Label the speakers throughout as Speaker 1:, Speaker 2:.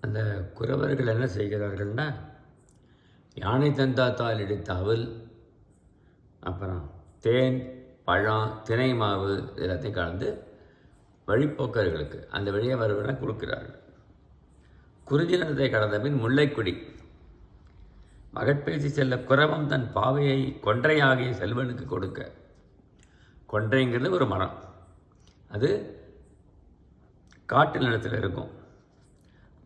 Speaker 1: அந்த குறவர்கள் என்ன செய்கிறார்கள்னா யானை தந்தாத்தால் எடுத்த அவல் அப்புறம் தேன் பழம் தினை மாவு எல்லாத்தையும் கலந்து வழிப்போக்கர்களுக்கு அந்த வழியாக வருவன கொடுக்கிறார்கள். குறிஞ்சி நிலத்தை கடந்த பின் முல்லைக்குடி. மகட்பேசி செல்ல குரவம் தன் பாவையை கொன்றையாகிய செல்வனுக்கு கொடுக்க. கொன்றைங்கிறது ஒரு மரம். அது காட்டு நிலத்தில் இருக்கும்.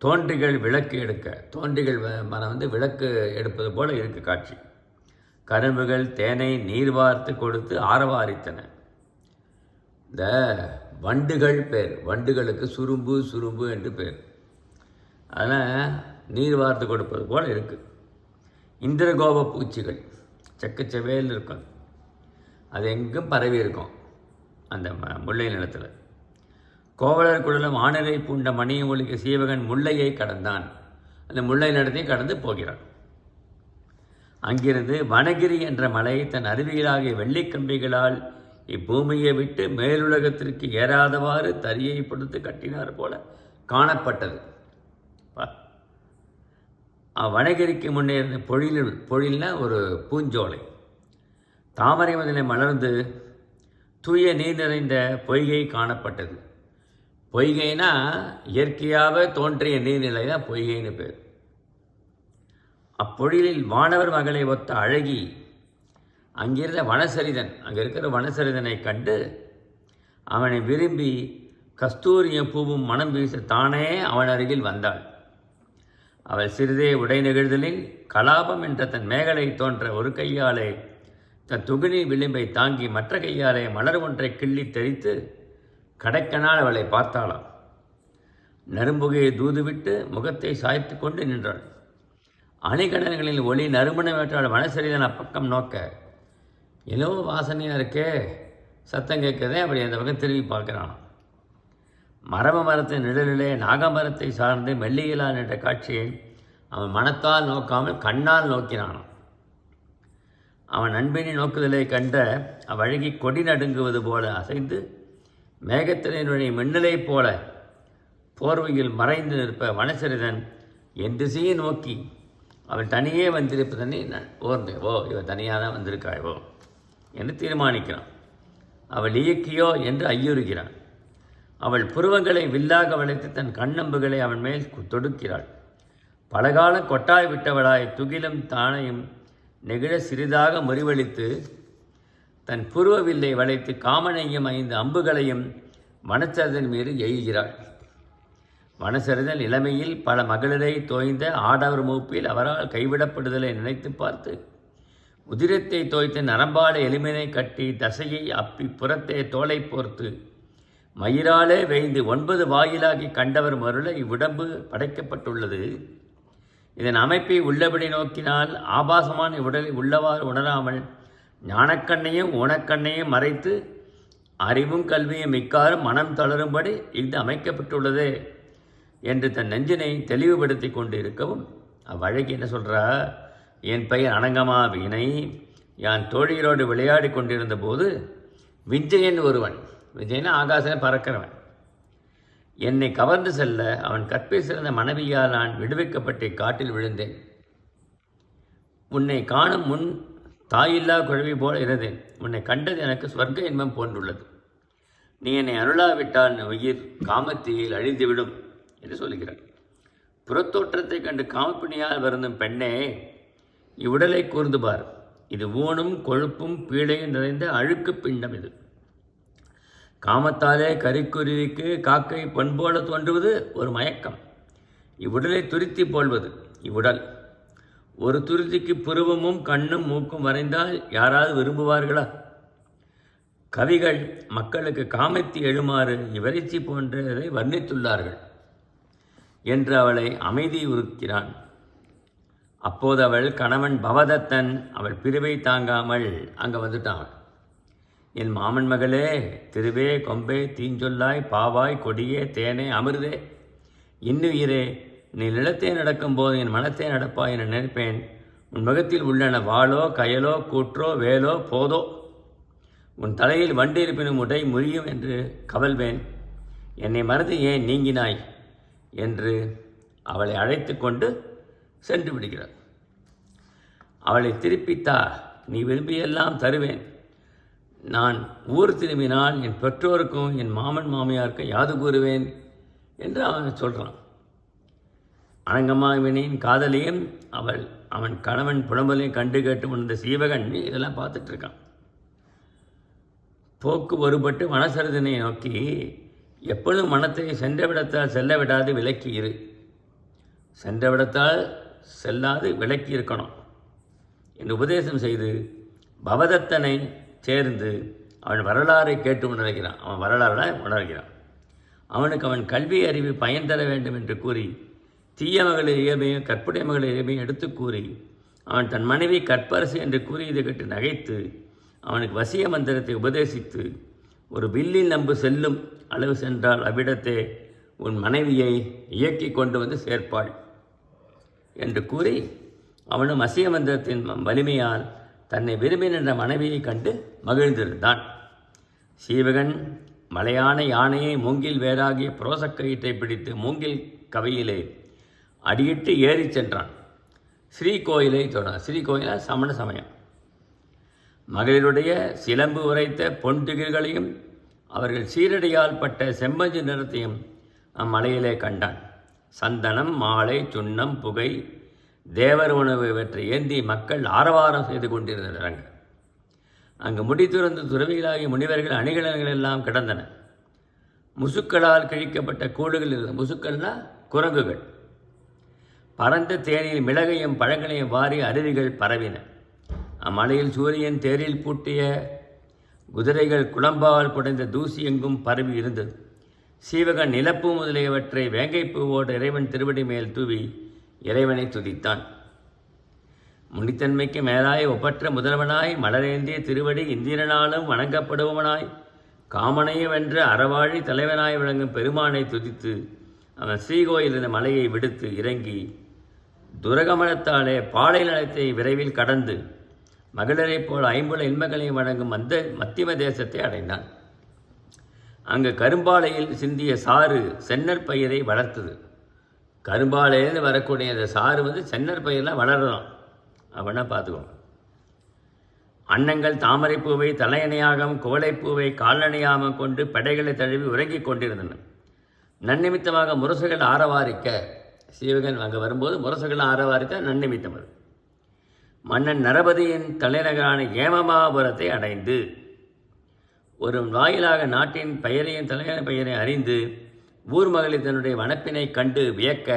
Speaker 1: தோன்றிகள் விளக்கு எடுக்க தோன்றிகள் வ- வந்து விளக்கு எடுப்பது போல இருக்கு காட்சி. கரும்புகள் தேனை நீர் வார்த்து கொடுத்து ஆரவாரித்தன. இந்த வண்டுகள் பேர் வண்டுகளுக்கு சுரும்பு சுரும்பு என்று பேர். அதனால் நீர் வார்த்து கொடுப்பது போல இருக்கு. இந்திரகோப பூச்சிகள் செக்கச்செவேல் இருக்கும். அது எங்கும் பரவி இருக்கும். அந்த ம- முல்லை நிலத்தில். கோவலர் குழலும் ஆணரை பூண்ட மணியை ஒழிக்க சீவகன் முல்லையை கடந்தான். அந்த முல்லை நிலத்தையும் கடந்து போகிறான். அங்கிருந்து வனகிரி என்ற மலை தன் அருவிகளாகிய வெள்ளிக்கம்பிகளால் இப்பூமியை விட்டு மேலுலகத்திற்கு ஏறாதவாறு தரியை பொடுத்து கட்டினார் போல காணப்பட்டது. வனகிரிக்கு முன்னே இருந்த பொழில் பொழில்னா ஒரு பூஞ்சோலை. தாமரை முதலில் மலர்ந்து தூய நீர் நிறைந்த பொய்கை காணப்பட்டது. பொய்கைனா இயற்கையாக தோன்றிய நீர்நிலை தான் பொய்கைன்னு பேர். அப்பொழிலில் வானவர் மகளை ஒத்த அழகி அங்கிருந்த வனசரிதன் அங்கே இருக்கிற வனசரிதனை கண்டு அவனை விரும்பி கஸ்தூரிய பூவும் மனம் வீச தானே அவன் அருகில் வந்தாள். அவள் சிறிதே உடை நெகிழ்தலில் கலாபம் என்ற தன் மேகலை தோன்ற ஒரு கையாலே தன் துகினி விளிம்பை தாங்கி மற்ற கையாலே மலர் ஒன்றை கிள்ளி தெரித்து கடைக்கனால் அவளை பார்த்தாளாம். நரும்புகையை தூதுவிட்டு முகத்தை சாய்த்து கொண்டு நின்றாள். அணிகடன்களில் ஒளி நறுமண வேற்றாள் வனசரிதன் அப்பக்கம் நோக்க ஏதோ வாசனையாக இருக்கே? சத்தம் கேட்கதே அப்படி அந்த பக்கம் திரும்பி பார்க்குறான் மரப மரத்தின் நிழலிலே நாகமரத்தை சார்ந்து மெல்லியலா நின்ற காட்சியை அவன் மனத்தால் நோக்காமல் கண்ணால் நோக்கினான் அவன் நண்பினை நோக்குதலை கண்ட அவ்வழகி கொடி நடுங்குவது போல அசைந்து மேகத்தினுடைய மின்னலைப் போல போர்வையில் மறைந்து நிற்ப வனசரிதன் என் திசையை நோக்கி அவள் தனியே வந்திருப்பதனை நான் ஓர்ந்தேன். ஓ இவள் தனியாக தான் வந்திருக்காயோ ஓ என்று தீர்மானிக்கிறான்? அவள் இயக்கியோ என்று ஐயுறுகிறான். அவள் புருவங்களை வில்லாக வளைத்து தன் கண்ணம்புகளை அவன் மேல் தொடுக்கிறாள். பலகாலம் கொட்டாய் விட்டவளாய் துகிலும் தானையும் நெகிழ சிறிதாக முறிவளித்து தன் புருவ வில்லை வளைத்து காமனையும் ஐந்து அம்புகளையும் வனச்சரதன் மீது எய்கிறாள். வனசரிதன் இளமையில் பல மகளிரை தோய்ந்த ஆடவர் மூப்பில் அவரால் கைவிடப்படுதலை நினைத்து பார்த்து உதிரத்தை தோய்த்து நரம்பால எலுமினை கட்டி தசையை அப்பி புறத்தே தோலை போர்த்து மயிராலே வேய்ந்து ஒன்பது வாயிலாகி கண்டவர் மருள இவ்வுடம்பு படைக்கப்பட்டுள்ளது. இதன் அமைப்பை உள்ளபடி நோக்கினால் ஆபாசமான உடலை உள்ளவாறு உணராமல் ஞானக்கண்ணையும் ஊனக்கண்ணையும் மறைத்து அறிவும் கல்வியும் மிக்காரும் மனம் தளரும்படி இது அமைக்கப்பட்டுள்ளது என்று தன் நெஞ்சினை தெளிவுபடுத்தி கொண்டு இருக்கவும் அவ்வழகி என்ன சொல்கிறா என் பெயர் அனங்கமா வீணை. யான் தோழியரோடு விளையாடி கொண்டிருந்த போது விஜயன் ஒருவன் விஜயன் ஆகாசம் பறக்கிறவன். என்னை கவர்ந்து செல்ல அவன் கற்பை சிறந்த மனைவியால் நான் விடுவிக்கப்பட்டு காட்டில் விழுந்தேன். உன்னை காணும் முன் தாயில்லா குழவி போல இருந்தேன் உன்னை கண்டது எனக்கு சொர்க்க இன்பம் போன்றுள்ளது. நீ என்னை அருளாவிட்டால் உயிர் காமத்தீயில் அழிந்துவிடும் என்று சொல்கிறார். புறத்தோற்றத்தை கண்டு காமப்பிணியால் வருந்தும் பெண்ணே இவ்வுடலை கூர்ந்து பார் இது ஊனும் கொழுப்பும் பீழையும் நிறைந்த அழுக்கு பிண்டம் இது. காமத்தாலே கரிக்குருவிக்கு காக்கை பொன் போல தோன்றுவது ஒரு மயக்கம். இவ்வுடலை துருத்தி போல்வது இவ்வுடல். ஒரு துருத்திக்கு புருவமும் கண்ணும் மூக்கும் வரைந்தால் யாராவது விரும்புவார்களா? கவிகள் மக்களுக்கு காமத்தி எழுமாறு இவரைச்சி போன்றதை வர்ணித்துள்ளார்கள் என்று அவளை அமைதி உறுக்கிறான் அப்போது அவள் கணவன் பவதத்தன் அவள் பிரிவை தாங்காமல் அங்கே வந்துட்டான். என் மாமன் மகளே திருவே கொம்பே தீஞ்சொல்லாய் பாவாய் கொடியே தேனே அமிர்தே இன்னுயிரே நீ நிலத்தே நடக்கும்போது என் மனத்தை நடப்பாய் என நினைப்பேன். உன் முகத்தில் உள்ளன வாளோ கயலோ கூற்றோ வேலோ போதோ. உன் தலையில் வண்டு இருப்பினும் உடை முறியும் என்று கவல்வேன். என்னை மறந்து ஏன் நீங்கினாய்? என்று அவளை அழைத்து கொண்டு சென்று விடுகிறார். அவளை திருப்பித்தா நீ விரும்பியெல்லாம் தருவேன். நான் ஊர் திரும்பினால் என் பெற்றோருக்கும் என் மாமன் மாமியாருக்கும் யாது கூறுவேன்? என்று அவன் சொல்கிறான் அனங்கமாவினின் காதலியும் அவள் அவன் கணவன் புலம்பலையும் கண்டு கேட்டு உணர்ந்த சீவகன் இதெல்லாம் பார்த்துட்ருக்கான் போக்கு ஒருபட்டு மனசரதனை நோக்கி எப்பொழுதும் மனத்தை சென்ற விடத்தால் செல்ல விடாது விலக்கி இரு. சென்ற விடத்தால் செல்லாது விலக்கி இருக்கணும். என்று உபதேசம் செய்து பவதத்தனை சேர்ந்து அவன் வரலாறை கேட்டு உணர்கிறான். அவன் வரலாறுட உணர்கிறான். அவனுக்கு அவன் கல்வி அறிவு பயன் தர வேண்டும் என்று கூறி தீய மகளிர் இயல்பையும் கற்புடைய மகளிர் இயல்பையும் எடுத்து கூறி அவன் தன் மனைவி கற்பரசு என்று கூறியது கேட்டு நகைத்து அவனுக்கு வசிய மந்திரத்தை உபதேசித்து ஒரு வில்லில் நம்பு செல்லும் அளவு சென்றால் அவ்விடத்தே உன் மனைவியை இயக்கி கொண்டு வந்து சேர்ப்பாள் என்று கூறி அவனும் வசிய மந்திரத்தின் வலிமையால் தன்னை விரும்பி நின்ற மனைவியை கண்டு மகிழ்ந்திருந்தான். சீவகன் மலையான யானையை மூங்கில் வேறாகிய புரோசக்கயிற்றை பிடித்து மூங்கில் கவையிலே அடியிட்டு ஏறிச் சென்றான். ஸ்ரீகோயிலை தொடர். ஸ்ரீகோயில சமண சமயம். மகளிருடைய சிலம்பு உரைத்த பொன் திகிர்களையும் அவர்கள் சீரடியால் பட்ட செம்மஞ்சு நிறத்தையும் அம்மலையிலே கண்டான். சந்தனம் மாலை சுண்ணம் புகை தேவர் உணவு இவற்றை ஏந்தி மக்கள் ஆரவாரம் செய்து கொண்டிருந்தனர். அங்கு முடித்துறந்து துறவிகளாகிய முனிவர்கள் அணிகலன்கள் எல்லாம் கிடந்தன. முசுக்களால் கிழிக்கப்பட்ட கூடுகள் இருந்த முசுக்கள்னா குரங்குகள். பரந்த தேனில் மிளகையும் பழங்களையும் வாரி அருவிகள் பரவின. அம்மலையில் சூரியன் தேரில் பூட்டிய குதிரைகள் குழம்பால் புடைந்த தூசி எங்கும் பரவி இருந்தது. சீவகன் நிலப்பு முதலியவற்றை வேங்கைப்பூவோடு இறைவன் திருவடி மேல் தூவி இறைவனை துதித்தான். முனித்தன்மைக்கு மேலாய் ஒப்பற்ற முதல்வனாய் மலரேந்திய திருவடி இந்திரனாலும் வணங்கப்படுபவனாய் காமனையும் வென்ற அறவாழி தலைவனாய் விளங்கும் பெருமானை துதித்து அவன் ஸ்ரீகோயில் மலையை விடுத்து இறங்கி துரகமனத்தாலே பாலை நலத்தை விரைவில் கடந்து மகளிரைப் போல் ஐம்புல இன்மங்களையும் வழங்கும் அந்த மத்தியம தேசத்தை அடைந்தான். அங்கு கரும்பாலையில் சிந்திய சாறு சென்னற்பயிரை வளர்த்தது. கரும்பாலையிலிருந்து வரக்கூடிய அந்த சாறு வந்து சென்னற்பயிரெலாம் பயிரெலாம் வளரலாம். அப்படின்னா பார்த்துக்கோங்க அன்னங்கள் தாமரைப்பூவை தலையணையாகவும் குவளைப்பூவை காலணியாகவும் கொண்டு படைகளை தழுவி உறங்கிக் கொண்டிருந்தன. நன்னிமித்தமாக முரசுகள் ஆரவாரிக்க சீவகன் அங்கே வரும்போது முரசுகள் ஆரவாரிக்க நன்னிமித்தம் அது மன்னன் நரபதியின் தலைநகரான ஏமமாபுரத்தை அடைந்து ஒரு வாயிலாக நாட்டின் பெயரையும் தலைநகர பெயரை அறிந்து ஊர் மகளிர் தன்னுடைய வனப்பினை கண்டு வியக்க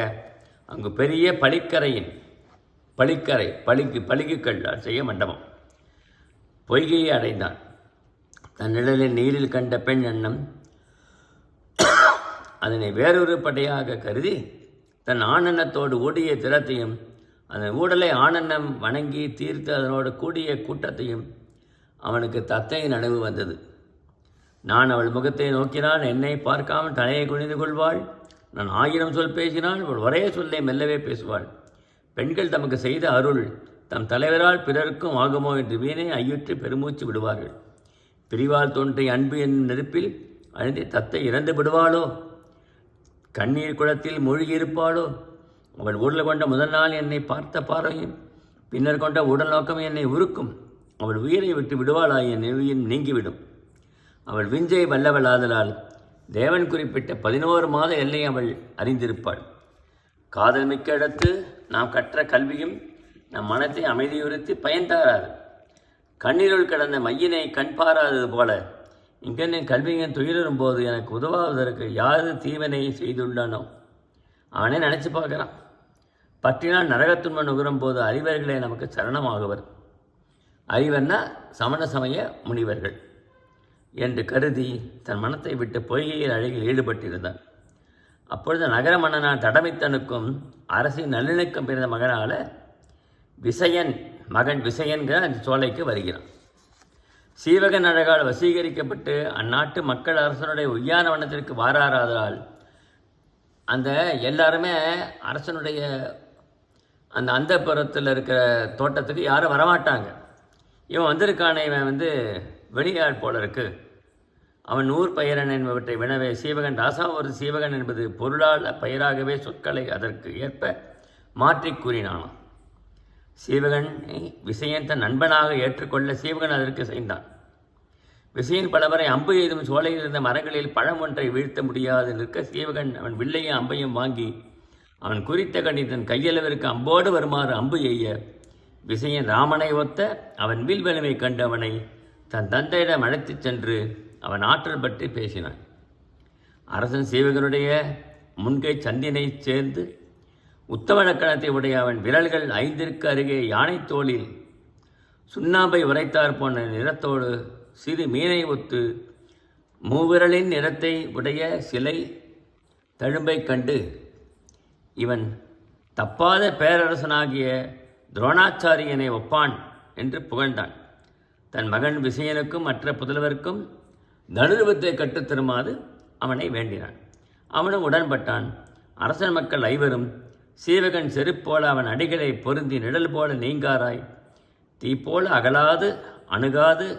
Speaker 1: அங்கு பெரிய பளிக்கரையின் பளிக்கரை பளிக்கு பளிகுக்கள் செய்ய மண்டபம். பொய்கையை அடைந்தான். தன் நிழலில் நீரில் கண்ட பெண் எண்ணம் அதனை வேறொரு படையாக கருதி தன் ஆனந்தத்தோடு ஓடிய திறத்தையும் அதன் ஊடலை ஆனந்தம் வணங்கி தீர்த்து அதனோடு கூடிய கூட்டத்தையும் அவனுக்கு தத்தையின் நனவு வந்தது. நான் அவள் முகத்தை நோக்கினால் என்னை பார்க்காமல் தலையை குனிந்து கொள்வாள். நான் ஆயிரம் சொல் பேசினால் அவள் ஒரே சொல்லை மெல்லவே பேசுவாள். பெண்கள் தமக்கு செய்த அருள் தம் தலைவரால் பிறருக்கும் ஆகுமோ என்று வீணே ஐயுற்று பெருமூச்சு விடுவார்கள். பிரிவால் தோன்றிய அன்பு என்னும் நெருப்பில் அழுந்தி தத்தை இறந்து விடுவாளோ? கண்ணீர் குளத்தில் மூழ்கியிருப்பாளோ? அவள் ஊரில் கொண்ட முதல் நாள் என்னை பார்த்த பார்வையும் பின்னர் கொண்ட உடல் நோக்கம் என்னை உருக்கும். அவள் உயிரை விட்டு விடுவாளாய் என் நெவியின் நீங்கிவிடும். அவள் விஞ்சை வல்லவளாதலால் தேவன் குறிப்பிட்ட பதினோரு மாத எல்லை அவள் அறிந்திருப்பாள். காதல் மிக்க இடத்து நாம் கற்ற கல்வியும் நம் மனத்தை அமைதியுறுத்தி பயன் தராது. கண்ணீருள் கடந்த மையினை கண் பாராதது போல இங்கென்னை கல்வியின் துயிலும் போது எனக்கு உதவாவதற்கு யாரு தீவனை செய்துள்ளானோ அவனே நினச்சி பார்க்குறான். பற்றினால் நரகத்துன்மை நுகரும் போது அறிவர்களே நமக்கு சரணமாகுவர். அறிவர்னா சமண சமய முனிவர்கள் என்று கருதி தன் மனத்தை விட்டு பொய்கையில் அழகில் ஈடுபட்டிருந்தான். அப்பொழுது நகர மன்னனான் தடமைத்தனுக்கும் அரசின் நல்லிணக்கம் பிறந்த மகனால விசயன் மகன் விசயன்கிற அந்த சோலைக்கு வருகிறான். சீவகன் அழகால் வசீகரிக்கப்பட்டு அந்நாட்டு மக்கள் அரசனுடைய உய்யானவனத்திற்கு வாராராதால் அந்த எல்லாருமே அரசனுடைய அந்த அந்த புறத்தில் இருக்கிற தோட்டத்துக்கு யாரும் வரமாட்டாங்க. இவன் வந்திருக்கானே இவன் வந்து வெளியாள் போல இருக்கு. அவன் நூறு பயிரன் என்பவற்றை வினவே சீவகன் ராசா ஒரு சீவகன் என்பது பொருளால் பயிராகவே சொற்களை அதற்கு ஏற்ப மாற்றிக் கூறினானாம். சீவகனை விசயன் தன் நண்பனாக ஏற்றுக்கொள்ள சீவகன் அதற்கு செய்தான். விசயன் பலவரை அம்பு எய்தும் சோலையில் இருந்த மரங்களில் பழம் ஒன்றை வீழ்த்த முடியாது நிற்க சீவகன் அவன் வில்லையும் அம்பையும் வாங்கி அவன் குறித்த கணி தன் கையளவிற்கு அம்போடு வருமாறு அம்பு எய்ய விசயன் ராமனை ஒத்த அவன் வில் வலிமை கண்டு அவனை தன் தந்தையிடம் அழைத்துச் சென்று அவன் ஆற்றல் பற்றி பேசினான். அரசன் சீவகனுடைய முன்கை சந்தினை சேர்ந்து உத்தமணக்கணத்தை உடைய அவன் விரல்கள் ஐந்திற்கு அருகே யானை தோளில் சுண்ணாம்பை உரைத்தார் போன நிறத்தோடு சிறு மீனை ஒத்து மூவிரலின் நிறத்தை உடைய சிலை தழும்பைக் கண்டு இவன் தப்பாத பேரரசனாகிய துரோணாச்சாரியனை ஒப்பான் என்று புகழ்ந்தான். தன் மகன் விசயனுக்கும் மற்ற புதல்வருக்கும் தனுர்வத்தை கற்றுத்தருமாறு அவனை வேண்டினான். அவனும் உடன்பட்டான். அரசன் மக்கள் ஐவரும் சீவகன் செருப்போல அவன் அடிகளை பொருந்தி நிழல் போல நீங்காராய். தீ போல அகலாது அணுகாது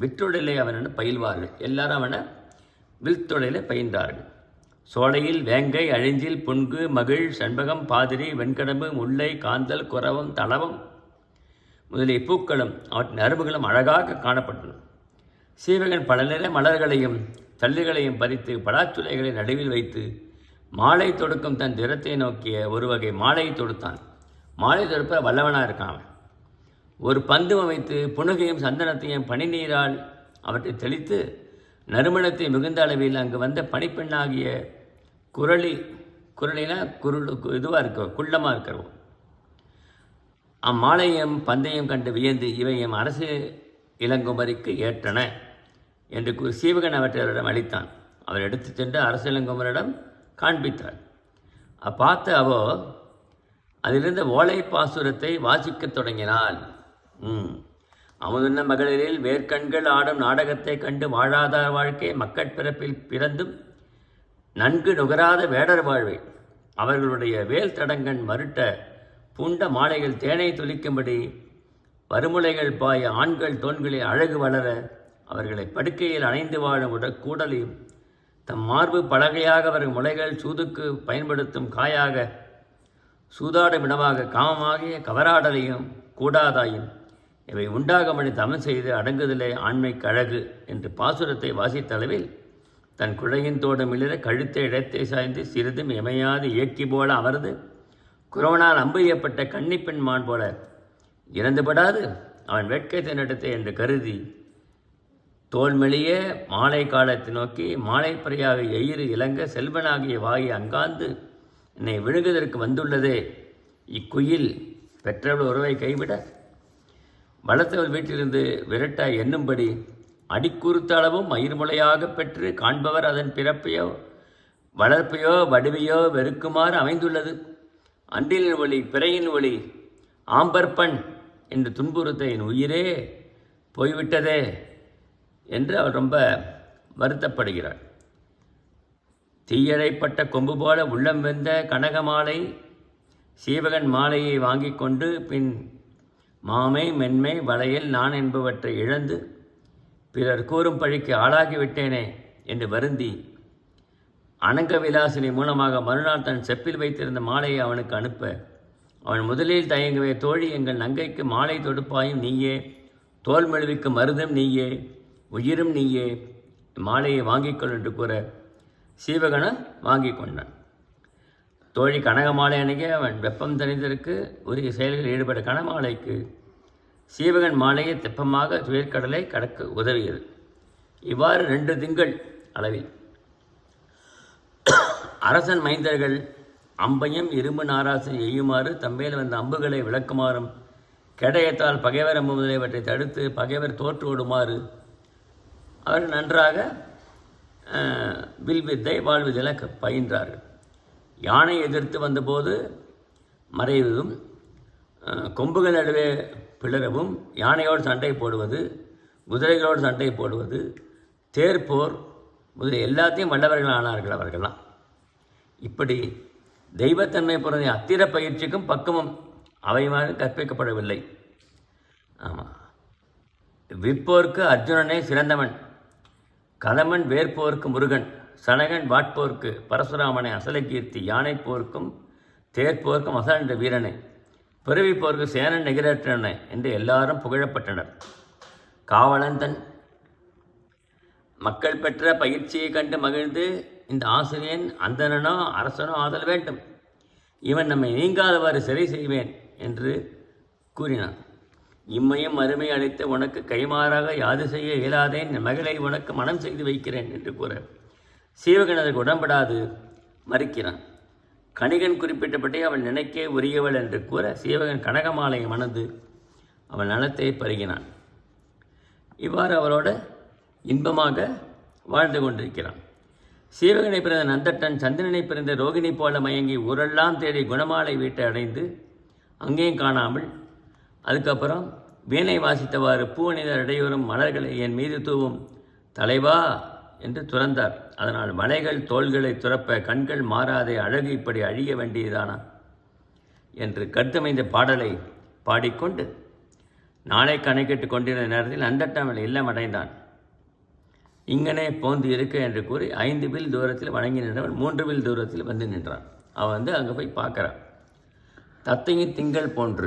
Speaker 1: விற்றொழிலை அவனென பயில்வார்கள். எல்லாரும் அவனை வில்தொழிலை பயின்றார்கள். சோலையில் வேங்கை அழிஞ்சில் புன்கு மகிழ் சண்பகம் பாதிரி வெண்கடம்பு முல்லை காந்தல் குரவம் தளவம் முதலிய பூக்களும் அவற்றின் அரும்புகளும் அழகாக காணப்பட்டன. சீவகன் பல நிற மலர்களையும் தள்ளுகளையும் பறித்து பலாச்சுளைகளை நடுவில் வைத்து மாலை தொடுக்கும் தன் திறத்தை நோக்கிய ஒரு வகை மாலை தொடுத்தான். மாலை தொடுப்ப வல்லவனாக இருக்கான் அவன். ஒரு பந்து அமைத்து புனுகையும் சந்தனத்தையும் பனிநீரால் அவற்றை தெளித்து நறுமணத்தை மிகுந்த அளவில் அங்கு வந்த பனிப்பெண்ணாகிய குரளி குரலினா குருள் இதுவாக இருக்க குள்ளமாக இருக்கிறோம் அம்மாலையும் பந்தையும் கண்டு வியந்து இவையும் அரசு இளங்குமரிக்கு ஏற்றன என்று சீவகன் அவற்றிடம் அளித்தான். அவர் எடுத்துச் சென்று அரசு இளங்குமரிடம் காண்பித்தார் பார்த்த அவோ அதிலிருந்த ஓலை பாசுரத்தை வாசிக்கத் தொடங்கினாள். ம். அமுதுன்ன மகளிரில் வேர்க்கண்கள் ஆடும் நாடகத்தை கண்டு வாழாதார் வாழ்க்கை மக்கட் பிறப்பில் பிறந்தும் நன்கு நுகராத வேடர் வாழ்வை. அவர்களுடைய வேல் தடங்கன் மருட்ட பூண்ட மாலைகள் தேனை துளிக்கும்படி வறுமுலைகள் பாய ஆண்கள் தோன்களில் அழகு வளர அவர்களை படுக்கையில் அணைந்து வாழும் உட கூடலையும் தம் மார்பு பலகையாக வரும் முளைகள் சூதுக்கு பயன்படுத்தும் காயாக சூதாடும் இடமாக காமமாகிய கவராடலையும் கூடாதாயும் இவை உண்டாகமணி தமன் செய்து அடங்குதலே ஆண்மைக்கு அழகு என்று பாசுரத்தை வாசித்தளவில் தன் குழையின் தோடும் இளிர கழுத்தை இடத்தை சாய்ந்து சிறிதும் எமையாது இயக்கி போல அமர்ந்து குரோனால் அம்பெய்யப்பட்ட கன்னிப்பெண் மான் போல இறந்துபடாது அவன் வேட்கை நடத்தை என்று கருதி தோல்மெளிய மாலை காலத்தை நோக்கி மாலைப்பறையாக எயிறு இளங்க செல்வனாகிய வாயை அங்காந்து என்னை விழுங்குவதற்கு வந்துள்ளதே. இக்குயில் பெற்றவள் உறவை கைவிட. வளர்த்தவள் வீட்டிலிருந்து விரட்ட எண்ணும்படி அடிக்குறுத்த அளவும் மயிர்முளையாக பெற்று காண்பவர் அதன் பிறப்பையோ வளர்ப்பையோ வடிவையோ வெறுக்குமாறு அமைந்துள்ளது. அன்றிலின் ஒளி பிறையின் ஒளி ஆம்பர்பண் என்று துன்புறுத்த என் உயிரே போய்விட்டதே. என்று அவர் ரொம்ப வருத்தப்படுகிறார். தீயழைப்பட்ட கொம்பு போல உள்ளம் வெந்த கனகமாலை சீவகன் மாலையை வாங்கி கொண்டு பின் மாமை மென்மை வளையல் நான் என்பவற்றை இழந்து பிறர் கூறும் பழிக்கு ஆளாகிவிட்டேனே என்று வருந்தி அனங்க விலாசினி மூலமாக மறுநாள் தன் செப்பில் வைத்திருந்த மாலையை அவனுக்கு அனுப்ப அவன் முதலில் தயங்கவே தோழி எங்கள் நங்கைக்கு மாலை தொடுப்பாயும் நீயே தோல் மெழுவிக்கு மருதும் நீயே உயிரும் நீயே மாலையை வாங்கிக்கொள் என்று கூற சீவகனை வாங்கி கொண்டான். தோழி கனகமாலை அணுக அவன் வெப்பம் தணிந்ததற்கு உரிய செயல்களில் ஈடுபட கனமாலைக்கு சீவகன் மாலையை தெப்பமாக துயர்கடலை கடக்க உதவியது. இவ்வாறு ரெண்டு திங்கள் அளவில். அரசன் மைந்தர்கள் அம்பையும் இரும்பு நாராசம் எய்யுமாறு தம்பையில் வந்த அம்புகளை விளக்குமாறும் கெடயத்தால் பகைவர் அம்பு முதலியவற்றை தடுத்து பகைவர் தோற்று ஓடுமாறு அவர்கள் நன்றாக வில்வித்தை வில் பயின்றார்கள். யானை எதிர்த்து வந்தபோது மறைவதும் கொம்புகள் நடுவே பிளரவும் யானையோடு சண்டை போடுவது குதிரைகளோடு சண்டை போடுவது தேர்ப்போர் முதலிய எல்லாத்தையும் வல்லவர்கள் ஆனார்கள் அவர்கள்லாம். இப்படி தெய்வத்தன்மை பிறந்த அத்திர பயிற்சிக்கும் பக்குவம் அவைமாறு கற்பிக்கப்படவில்லை. ஆமாம் விற்போர்க்கு அர்ஜுனனே சிறந்தவன். கதமன் வேற்போர்க்கு முருகன் சனகன் வாட்போர்க்கு பரசுராமனை அசலகீர்த்தி யானை போர்க்கும் தேர்ப்போர்க்கும் அசலண்ட வீரனை பிறவி போர்க்கு சேனன் நிகரற்றனை என்று எல்லாரும் புகழப்பட்டனர். காவலந்தன் மக்கள் பெற்ற பயிற்சியை கண்டு மகிழ்ந்து இந்த ஆசிரியன் அந்தனனோ அரசனோ ஆதல் வேண்டும். இவன் நம்மை நீங்காதவாறு சிறை செய்வேன் என்று கூறினான். இம்மையும் அருமை அழைத்து உனக்கு கைமாறாக யாது செய்ய இயலாதேன் என் மகளை உனக்கு மனம் செய்து வைக்கிறேன் என்று கூற சீவகன் அதற்கு உடன்படாது மறுக்கிறான். கணிகன் குறிப்பிட்டபடி அவள் நினைக்க உரியவள் என்று கூற சீவகன் கனகமாலையை மணந்து அவள் நலத்தை பருகினான். இவ்வாறு அவரோட இன்பமாக வாழ்ந்து கொண்டிருக்கிறான். சீவகனை பிறந்த நந்தட்டன் சந்திரனை பிறந்த ரோகிணி போல மயங்கி ஊரெல்லாம் தேடி குணமாலை வீட்டை அடைந்து அங்கேயும் காணாமல் அதுக்கப்புறம் வீணை வாசித்தவாறு பூவணிதர் இடையூறும் மலர்களை என் மீது தூவும். தலைவா! என்று துறந்தார். அதனால் மலைகள் தோள்களை துறப்ப கண்கள் மாறாதே அழகு இப்படி அழிய வேண்டியதானா? என்று கருத்தமைந்த பாடலை பாடிக்கொண்டு நாளை கணக்கிட்டு கொண்டிருந்த நேரத்தில் அந்தட்டவன் இல்லம் அடைந்தான் இங்கனே போந்து இருக்க என்று கூறி ஐந்து வில் தூரத்தில் வணங்கி நின்றவன் மூன்று வில் தூரத்தில் வந்து நின்றான். அவன் வந்து அங்கே போய் பார்க்குறான். தத்தையின் திங்கள் போன்று